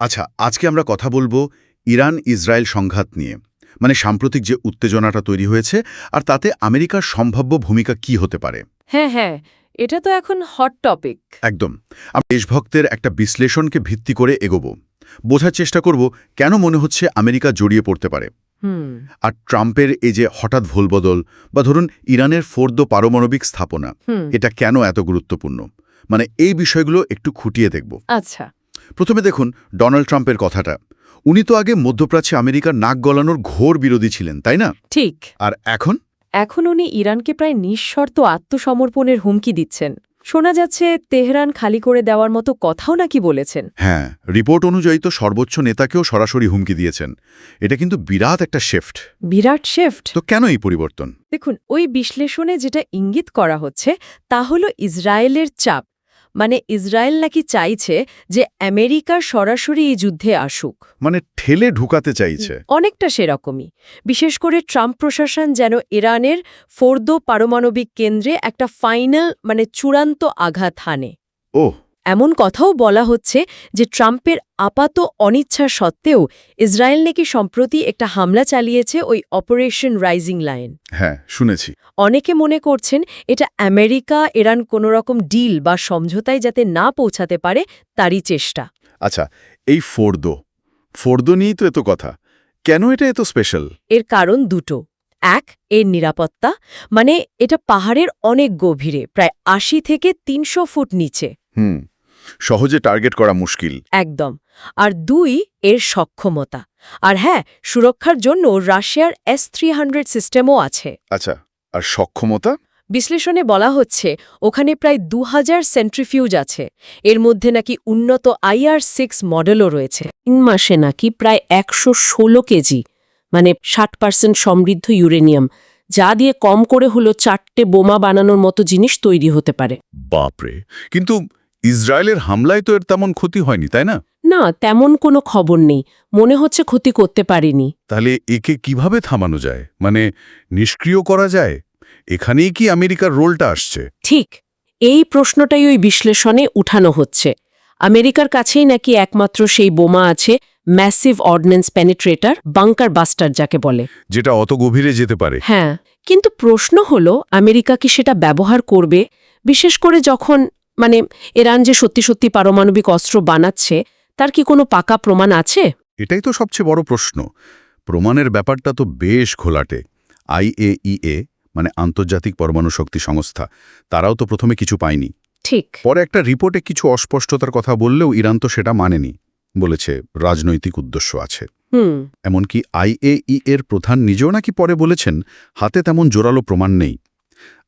আচ্ছা আজকে আমরা কথা বলব ইরান ইসরায়েল সংঘাত নিয়ে মানে সাম্প্রতিক যে উত্তেজনাটা তৈরি হয়েছে আর তাতে আমেরিকার সম্ভাব্য ভূমিকা কি হতে পারে। হ্যাঁ হ্যাঁ এটা তো এখন হট টপিক একদম। আমি দেশভক্তের একটা বিশ্লেষণকে ভিত্তি করে এগোবো। বোঝার চেষ্টা করব কেন মনে হচ্ছে আমেরিকা জড়িয়ে পড়তে পারে। আর ট্রাম্পের এই যে হঠাৎ ভুলবদল বা ধরুন ইরানের ফোর্দ পারমাণবিক স্থাপনা এটা কেন এত গুরুত্বপূর্ণ? মানে এই বিষয়গুলো একটু খুঁটিয়ে দেখব। আচ্ছা। প্রথমে দেখুন ডোনাল্ড ট্রাম্পের কথাটা। উনি তো আগে মধ্যপ্রাচ্যে আমেরিকার নাক গলানোর ঘোর বিরোধী ছিলেন তাই না? ঠিক। আর এখন? এখন উনি ইরানকে প্রায় নিঃশর্ত আত্মসমর্পণের হুমকি দিচ্ছেন। শোনা যাচ্ছে তেহরান খালি করে দেওয়ার মতো কথাও নাকি বলেছেন। হ্যাঁ রিপোর্ট অনুযায়ী তো সর্বোচ্চ নেতাকেও সরাসরি হুমকি দিয়েছেন। এটা কিন্তু বিরাট একটা শিফট বিরাট শেফট তো কেন এই পরিবর্তন? দেখুন ওই বিশ্লেষণে যেটা ইঙ্গিত করা হচ্ছে তা হলো ইসরায়েলের চাপ। মানে ইসরায়েল নাকি চাইছে যে আমেরিকা সরাসরি এই যুদ্ধে আসুক। মানে ঠেলে ঢুকাতে চাইছে। অনেকটা সেরকমই। বিশেষ করে ট্রাম্প প্রশাসন যেন ইরানের ফোর্দো পারমাণবিক কেন্দ্রে একটা ফাইনাল মানে চূড়ান্ত আঘাত হানে। ও এমন কথাও বলা হচ্ছে যে ট্রাম্পের আপাত অনিচ্ছা সত্ত্বেও ইসরায়েল নাকি সম্প্রতি একটা হামলা চালিয়েছে ওই অপারেশন রাইজিং লাইন। হ্যাঁ শুনেছি। অনেকে মনে করছেন এটা আমেরিকা ইরান কোনো রকম ডিল বা সমঝোতায় যাতে না পৌঁছাতে পারে তারই চেষ্টা। আচ্ছা এই ফোর্দো ফোর্দো নিয়েই তো এত কথা। কেন এটা এত স্পেশাল? এর কারণ দুটো। এক এর নিরাপত্তা মানে এটা পাহাড়ের অনেক গভীরে প্রায় আশি থেকে তিনশো ফুট নিচে। হুম। সহজে টার্গেট করা মুশকিল। একদম। আর দুই এর সক্ষমতা। আর হ্যাঁ সুরক্ষার জন্য রাশিয়ার এস থ্রি হান্ড্রেড সিস্টেমও আছে। আচ্ছা আর সক্ষমতা? বিশ্লেষণে বলা হচ্ছে ওখানে প্রায় দু হাজার সেন্ট্রিফিউজ আছে। এর মধ্যে নাকি উন্নত আইআর সিক্স মডেলও রয়েছে। তিন মাসে নাকি প্রায় একশো ষোলো কেজি মানে ষাট পার্সেন্ট সমৃদ্ধ ইউরেনিয়াম যা দিয়ে কম করে হলো চারটে বোমা বানানোর মতো জিনিস তৈরি হতে পারে। বাপরে! কিন্তু ইসরায়েলের হামলায় তো এর তেমন ক্ষতি হয়নি তাই না? না তেমন কোনো খবর নেই। মনে হচ্ছে ক্ষতি করতে পারিনি। তাহলে একে কীভাবে থামানো যায়? মানে নিষ্ক্রিয় করা যায়? এখানেই কি আমেরিকার রোলটা আসছে? ঠিক এই প্রশ্নটাই ওই বিশ্লেষণে উঠানো হচ্ছে। আমেরিকার কাছেই নাকি একমাত্র সেই বোমা আছে massive ordnance penetrator bunker buster যাকে বলে। যেটা অত গভীরে যেতে পারে। হ্যাঁ কিন্তু প্রশ্ন হলো আমেরিকা কি সেটা ব্যবহার করবে? বিশেষ করে যখন মানে ইরান যে সত্যি সত্যি পারমাণবিক অস্ত্র বানাচ্ছে তার কি কোনো পাকা প্রমাণ আছে? এটাই তো সবচেয়ে বড় প্রশ্ন। প্রমাণের ব্যাপারটা তো বেশ ঘোলাটে। আইএইএ মানে আন্তর্জাতিক পরমাণু শক্তি সংস্থা তারাও তো প্রথমে কিছু পায়নি। ঠিক। পরে একটা রিপোর্টে কিছু অস্পষ্টতার কথা বললেও ইরান তো সেটা মানেনি বলেছে রাজনৈতিক উদ্দেশ্য আছে। হুম। এমনকি আইএই এর প্রধান নিজেও নাকি পরে বলেছেন হাতে তেমন জোরালো প্রমাণ নেই।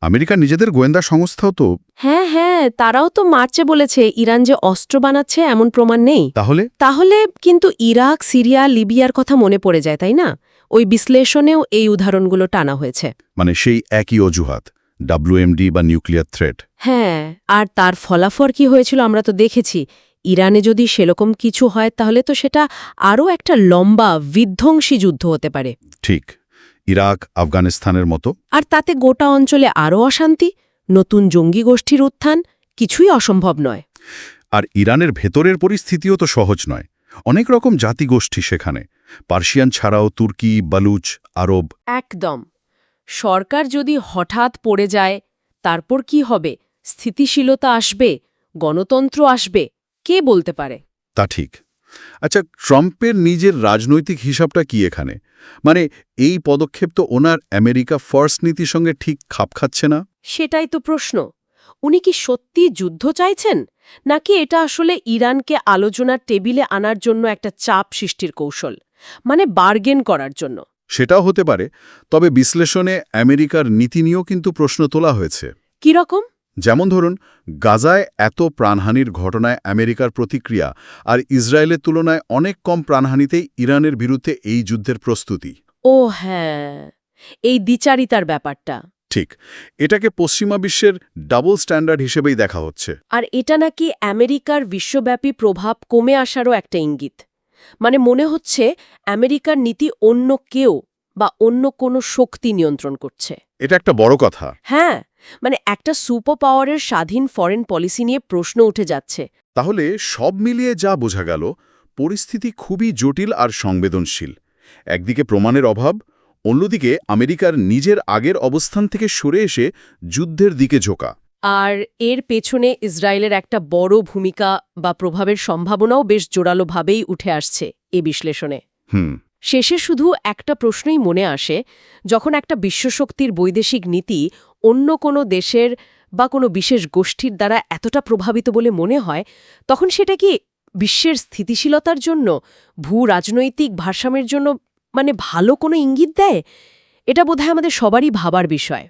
আমেরিকার নিজেদের গোয়েন্দা সংস্থাও তো হ্যাঁ হ্যাঁ তারাও তো মার্চে বলেছে ইরান যে অস্ত্র বানাচ্ছে এমন প্রমাণ নেই। তাহলে? তাহলে কিন্তু ইরাক সিরিয়া লিবিয়ার কথা মনে পড়ে যায় তাই না? ওই বিশ্লেষণেও এই উদাহরণগুলো টানা হয়েছে। মানে সেই একই অজুহাত ডাব্লিউএমডি বা নিউক্লিয়ার থ্রেট। হ্যাঁ আর তার ফলাফল কি হয়েছিল আমরা তো দেখেছি। ইরানে যদি সেরকম কিছু হয় তাহলে তো সেটা আরও একটা লম্বা বিধ্বংসী যুদ্ধ হতে পারে। ঠিক। ইরাক আফগানিস্তানের মতো। আর তাতে গোটা অঞ্চলে আরও অশান্তি নতুন জঙ্গি গোষ্ঠীর উত্থান কিছুই অসম্ভব নয়। আর ইরানের ভেতরের পরিস্থিতিও তো সহজ নয়। অনেক রকম জাতিগোষ্ঠী সেখানে পার্সিয়ান ছাড়াও তুর্কি বালুচ আরব। একদম। সরকার যদি হঠাৎ পড়ে যায় তারপর কি হবে? স্থিতিশীলতা আসবে গণতন্ত্র আসবে কে বলতে পারে? তা ঠিক। আচ্ছা ট্রাম্পের নিজের রাজনৈতিক হিসাবটা কি এখানে? মানে এই পদক্ষেপ তো ওনার আমেরিকা ফার্স্ট নীতির সঙ্গে ঠিক খাপ খাচ্ছে না? সেটাই তো প্রশ্ন। উনি কি সত্যি যুদ্ধ চাইছেন? নাকি এটা আসলে ইরানকে আলোচনার টেবিলে আনার জন্য একটা চাপ সৃষ্টির কৌশল? মানে বার্গেন করার জন্য। সেটাও হতে পারে তবে বিশ্লেষণে আমেরিকার নীতি নিয়েও কিন্তু প্রশ্ন তোলা হয়েছে। কীরকম? যেমন ধরুন গাজায় এত প্রাণহানির ঘটনায় আমেরিকার প্রতিক্রিয়া আর ইসরায়েলের তুলনায় অনেক কম প্রাণহানিতেই ইরানের বিরুদ্ধে এই যুদ্ধের প্রস্তুতি। ও হ্যাঁ এই দ্বিচারিতার ব্যাপারটা। ঠিক এটাকে পশ্চিমা বিশ্বের ডাবল স্ট্যান্ডার্ড হিসেবেই দেখা হচ্ছে। আর এটা নাকি আমেরিকার বিশ্বব্যাপী প্রভাব কমে আসারও একটা ইঙ্গিত। মানে মনে হচ্ছে আমেরিকার নীতি অন্য কেউ বা অন্য কোনো শক্তি নিয়ন্ত্রণ করছে। এটা একটা বড় কথা। হ্যাঁ মানে একটা সুপার পাওয়ারের স্বাধীন ফরেন পলিসি নিয়ে প্রশ্ন উঠে যাচ্ছে। তাহলে সব মিলিয়ে যা বোঝা গেল পরিস্থিতি খুবই জটিল আর সংবেদনশীল। একদিকে প্রমাণের অভাব অন্যদিকে আমেরিকার নিজের আগের অবস্থান থেকে সরে এসে যুদ্ধের দিকে ঝোঁকা। আর এর পেছনে ইসরায়েলের একটা বড় ভূমিকা বা প্রভাবের সম্ভাবনাও বেশ জোরালোভাবেই উঠে আসছে এ বিশ্লেষণে। হুম। শেষে শুধু একটা প্রশ্নই মনে আসে, যখন একটা বিশ্বশক্তির বৈদেশিক নীতি অন্য কোনো দেশের বা কোনো বিশেষ গোষ্ঠীর দ্বারা এতটা প্রভাবিত বলে মনে হয়, তখন সেটা কি বিশ্বের স্থিতিশীলতার জন্য ভূ রাজনৈতিক ভারসাম্যের জন্য মানে ভালো কোনো ইঙ্গিত দেয়? এটা বোধহয় আমাদের সবারই ভাবার বিষয়।